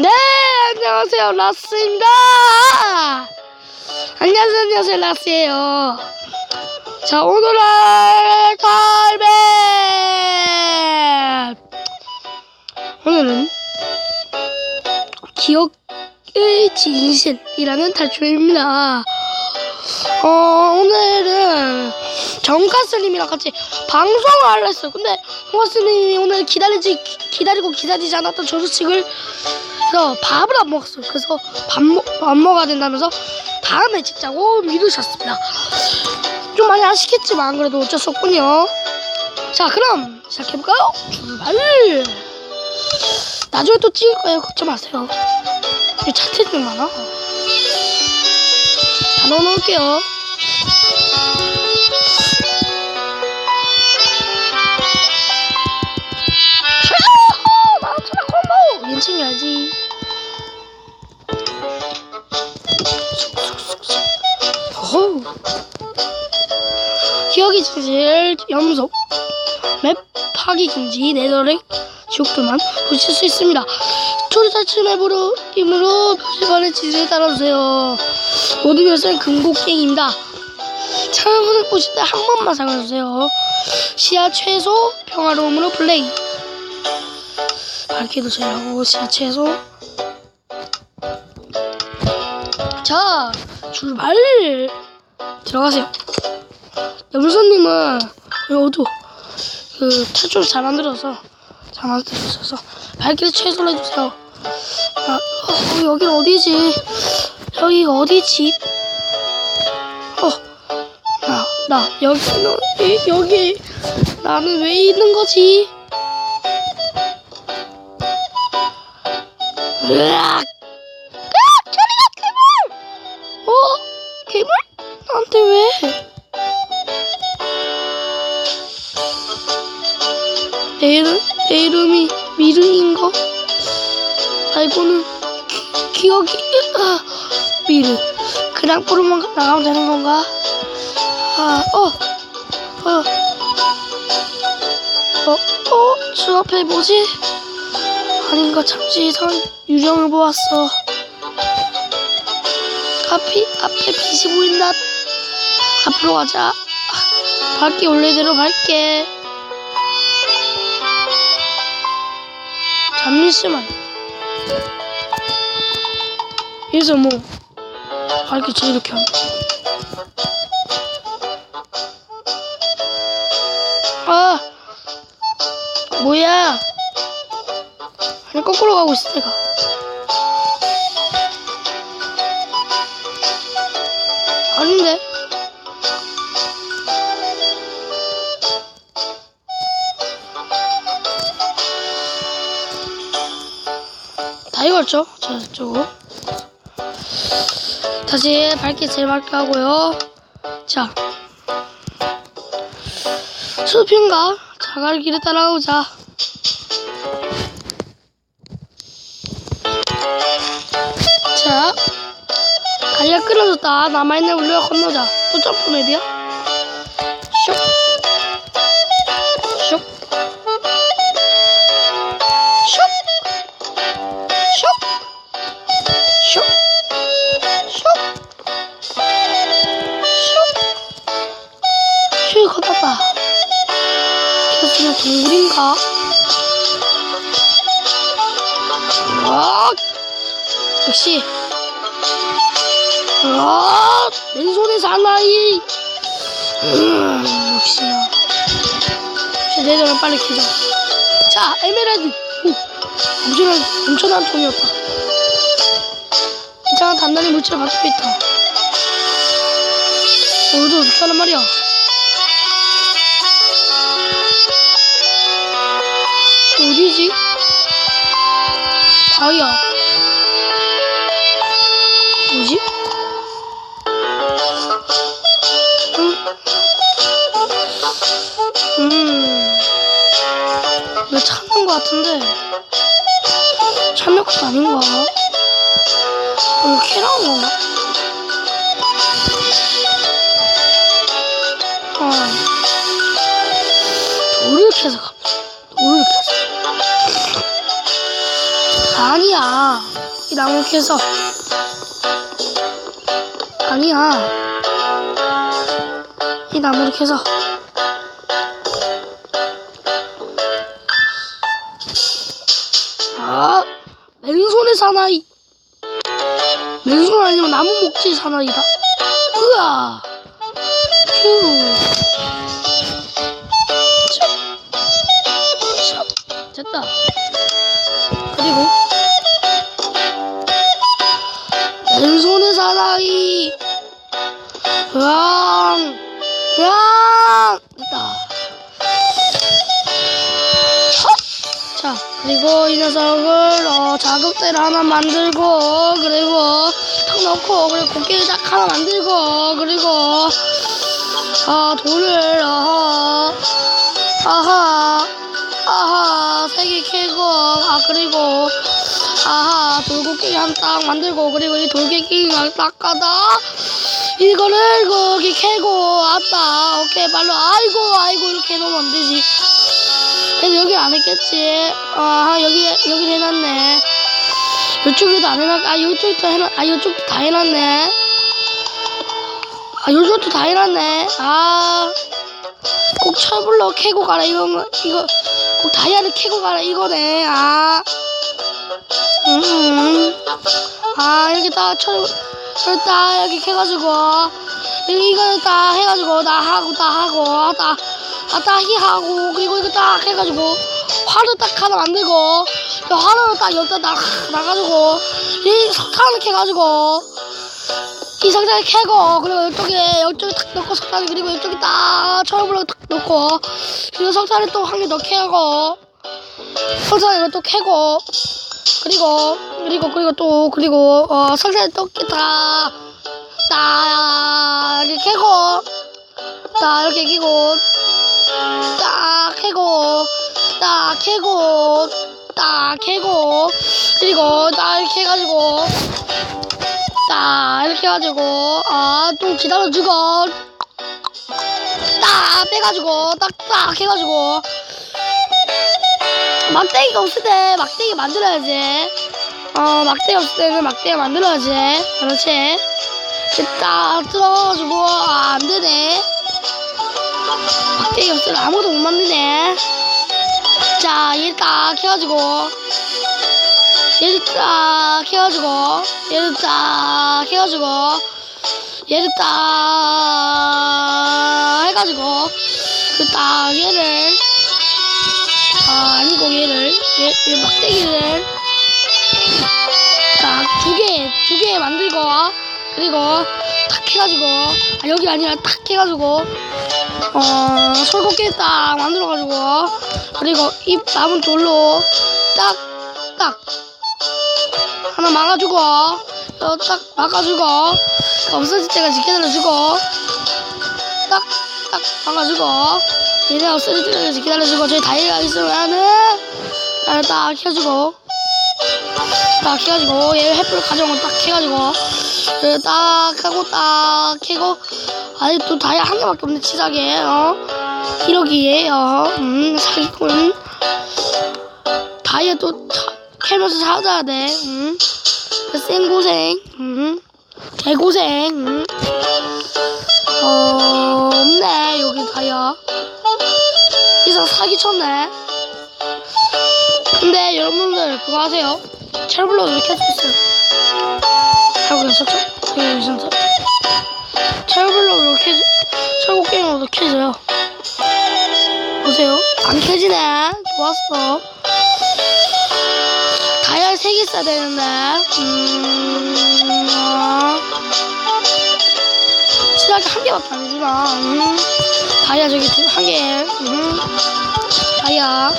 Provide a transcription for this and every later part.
네, 안녕하세요. 라스입니다. 안녕하세요, 안녕하세요. 라스예요. 자, 오늘의 갈배! 오늘은 기억의 진실이라는 탈출입니다. 어, 오늘은 정가스님이랑 같이 방송을 하려 했어요. 근데 정가스님이 오늘 기다리지, 기다리고 기다리지 않았던 저 소식을 그래서 밥을 안 먹었어요. 그래서 밥, 먹, 밥 먹어야 된다면서 다음에 찍자고 미루셨습니다. 좀 많이 아쉽겠지만 그래도 어쩔 수 없군요. 자, 그럼 시작해볼까요? 출발! 나중에 또 찍을 거예요. 걱정 마세요. 이 차트들 많아. 다 넣어놓을게요. 염소 맵 파기 금지 네더렉 지옥들만 보실 수 있습니다. 초리탈출 맵으로 팀으로 표시반의 지시를 따라주세요. 모든 별세는 금곡갱입니다. 창문을 보실 때 한 번만 상해주세요. 시야 최소 평화로움으로 플레이. 밝기도 제하고 시야 최소. 자 출발 들어가세요. 염소님은 여도 그 탈출 잘 만들어서 잘 만들어서 밝기를 최소로 해주세요. 아, 어, 여긴 어디지? 여기가 어디지? 어, 나, 나 여기는 이- 여기 나는 왜 있는 거지? 으악! 저리가 괴물! 어? 괴물? 나한테 왜? 내 이름, 내 이름이 미르인가? 알고는 기, 기억이, 아, 미르. 그냥 부르면 나가면 되는 건가? 아, 어, 어, 어, 어, 저 앞에 뭐지? 아닌가, 잠시 이상한 유령을 보았어. 앞이, 앞에 빛이 보인다. 앞으로 가자. 밝게 원래대로 밝게. 잠시만. 여기서 뭐저 이렇게 하면. 아, 뭐야? 아니 거꾸로 가고 있어 내가. 아닌데. 다 익었죠? 저쪽으로. 다시 밝게 제일 밝게 하고요. 자. 수평가 자갈 길을 따라오자. 자. 다리가 끊어졌다. 남아있는 우리가 건너자. 또 점프 맵이야? 슉. 역시나. 자, 내려면 빨리 키자. 자, 에메랄드. 오, 엄청난, 엄청난 통이었다. 이상한 단단히 물체를 받고 있다. 오늘도 어떻게 하는 말이야? 어디지? 다이아. 뭐지? 음. 음. 이거 찾는 것 같은데. 찾는 것도 아닌가? 어, 이거 건가? 아. 돌을 캐서 가보자. 돌을 캐서. 아니야. 이 나무 캐서. 아니야. 이 나무를 캐서. 맨손의 사나이. 맨손 아니면 나무 목질 사나이다. 으아. 휴. 됐다. 그리고 왼손의 사나이. 으앙. 그리고 이 녀석을 어, 자급대를 하나 만들고 그리고 탁 넣고 그리고 곡괭이 딱 하나 만들고 그리고 어, 돌을 어허 아하 아하 세 개 캐고 아 그리고 아하 돌곡괭이 한딱 만들고 그리고 이 돌곡괭이를 딱 가다. 이거를 거기 캐고 왔다. 오케이 발로 아이고 아이고 이렇게 해놓으면 안 되지 그래도 여기 안 했겠지. 아, 여기, 여기 해놨네. 이쪽에도 안 해놨, 아, 이쪽도 해놨, 아, 이쪽도 다 해놨네. 아, 요쪽도 다 해놨네. 아, 꼭 철불로 캐고 가라, 이거, 이거, 꼭 다이아를 캐고 가라, 이거네. 아, 음, 아, 이렇게 다 철, 철 딱, 이렇게 캐가지고, 이거, 다 해가지고, 다 하고, 다 하고, 다, 아, 딱히 하고, 그리고 이거 딱 해가지고, 화를 딱 하나 만들고, 또 화를 딱 여기다 나, 나가지고, 이 석탄을 캐가지고, 이 석탄을 캐고, 그리고 이쪽에, 이쪽에 탁 넣고 석탄을, 그리고 이쪽에 딱 철불로 탁 넣고, 그리고 석탄을 또 한 개 더 캐고, 석탄을 또 캐고, 그리고, 그리고, 그리고 또, 그리고, 어, 석탄을 또 다, 딱, 이렇게 캐고, 딱 이렇게 끼고, 딱 캐고 딱 캐고 딱 캐고. 그리고 딱 이렇게 해가지고 딱 이렇게 해가지고 아또 기다려주고. 딱 빼가지고 딱딱 해가지고. 막대기가 없을 때 막대기 만들어야지. 어 막대기 없을 때는 막대기 만들어야지. 그렇지? 딱 뜯어가지고 아, 안되네 막대기 없으면 아무도 못 만드네. 자, 얘를 딱 해가지고, 얘를 딱 해가지고, 얘를 딱 해가지고, 얘를 딱 해가지고, 그 딱 얘를, 아, 아니고 얘를, 얘, 얘 막대기를, 딱 두 개, 두 개 만들고, 그리고 탁 해가지고, 아, 여기 아니라 탁 해가지고, 어, 설국기 딱 만들어가지고, 그리고 이 남은 돌로 딱, 딱, 하나 막아주고, 어, 딱 막아주고, 없어질 때까지 기다려주고, 딱, 딱 막아주고, 얘네 없어질 때까지 기다려주고, 저희 다이가 있으면은, 아, 딱 켜주고, 딱 해가지고, 얘 햇불 가져온 거딱 해가지고, 그딱 하고 딱 캐고, 아니 또 다이아 한 개밖에 없네 치사하게. 어? 기러기에 어 음 사기꾼. 다이아 또 차, 캐면서 찾아야 돼음. 생고생 음. 개고생 음. 어 없네 여기 다이아 이상 사기쳤네. 근데 여러분들 그거 하세요? 철블럭을 캘수 있어요. 하고 괜찮죠? 이거 괜찮죠? 철블럭으로 캐, 철곡 게임으로 캐져요. 보세요. 안 캐지네. 좋았어. 다이아 3개 써야 되는데. 음, 아. 시작이 한 개밖에 안 주나. 음. 다이아 저기 두, 한 개. 음. 다이아.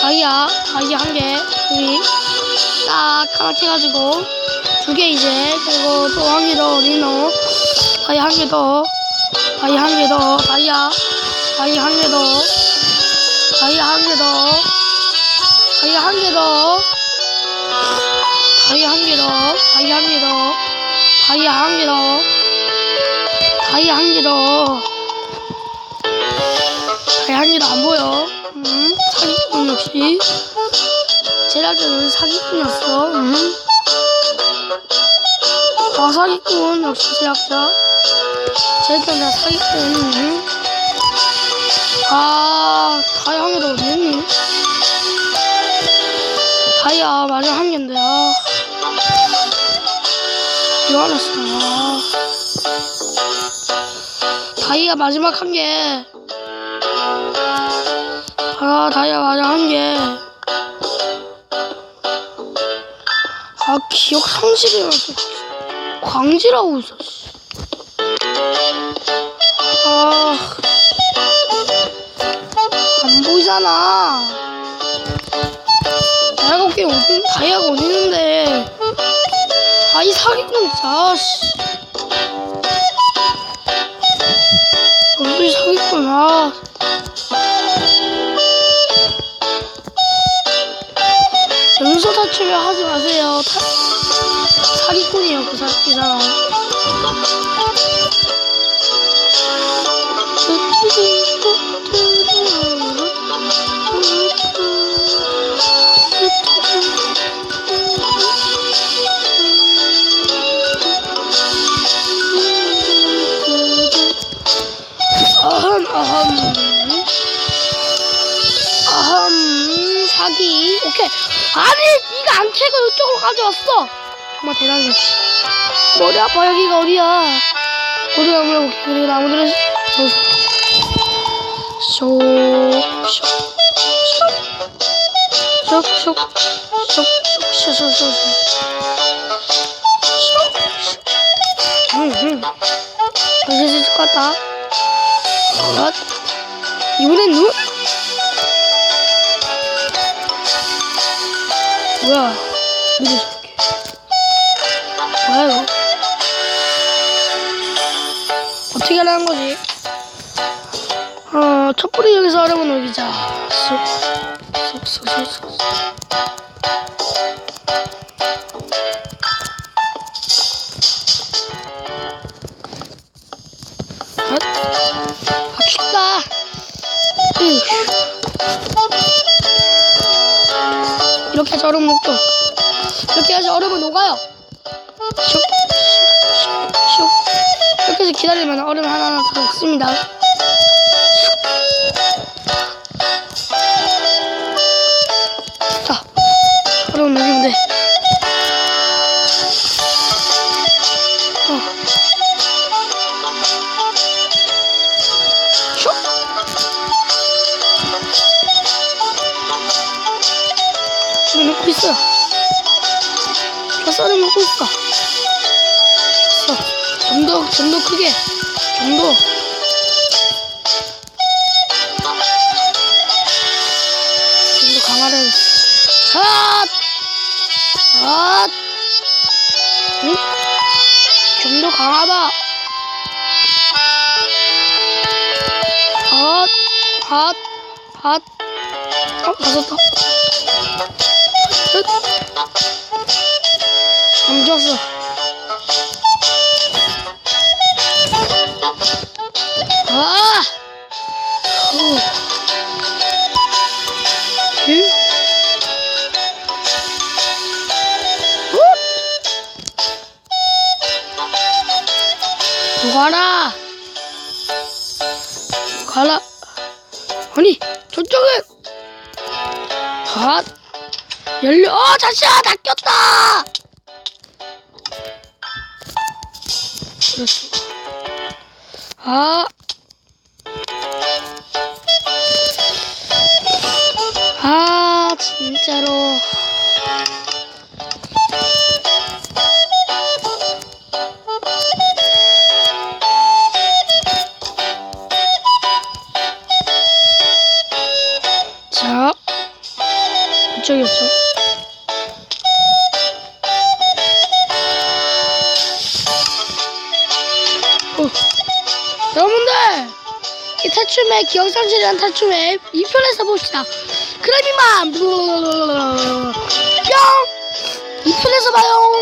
다이아. 다이아 한 개. 여기. 딱 하나 캐가지고. 두 개 이제. 그리고 또 한 개더 넣어? 다이 한 개 더. 다이 한 개 더. 다이아. 다이 한 개 더. 다이 한 개 더. 다이 한 개 더. 다이 한 개 더. 다이 한 개 더. 다이 한 개 더. 다이 한 개 더. 다이 한 개 더 안 보여. 음, 사기꾼 역시. 제작자는 사기꾼이었어. 응? 아 사기꾼 역시 제작자. 제작자 사기꾼. 응? 아 다이아 한 개도 없니? 다이아 마지막 한 개인데 아. 미안했어. 아. 다이아 마지막 한 개. 아, 다이아 마지막 한 개. 아, 기억 상실이라서 있어. 씨. 아, 안 보이잖아. 다이아가 어디, 어디, 다이아가 어디 있는데. 아, 이 사기꾼 진짜, 씨. 여기 사기꾼, 아. 연소 탈출을 하지 마세요. 타, 사기꾼이에요, 그, 사, 이 사람. 어흠, 어흠. 어흠, 사기. 오케이. 아니, 네가 안 캐고 이쪽으로 가져왔어. 정말 대단하지. 머리 아파, 여기가 어디야. 모두 나무를 볼게. 그리고 나무들은 쇼, 쇼, 쇼, 쇼, 쇼, 쇼, 쇼, 쇼, 쇼, 쇼. 응, 응. 여기 있을 것 같다. 엇. 이번엔 눈? 뭐야? 이게 하라는 거지? 어, 촛불이 여기서 어려운 놀기자. 쏙, 쏙, 쏙, 쏙. 아, 춥다. 이렇게 해서 얼음 녹죠. 이렇게 해서 얼음은 녹아요. 슉, 슉, 슉. 기다리면 얼음 하나하나 다 녹습니다. 슉. 자, 얼음 녹이면 돼. 어. 슉. 지금 먹고 있어. 저 썰을 먹고 있어. 좀 더, 좀 더 크게. 좀 더. 좀 더 강화를. 핫! 핫! 응? 좀 더 강하다. 핫! 핫! 핫! 어, 맞았다. 끝. 잠겼어. 아! 가라. 가라. 아니, 저쪽은. 아, 열려. 어, 자시야, 다 꼈다. 그렇지. 아. 아, 진짜로. 자, 이쪽이었죠. 어. 여러분들, 이 탈출맵, 기억상실이란 탈출맵 2편에서 봅시다. 이만! 뿅! 2편에서 봐요!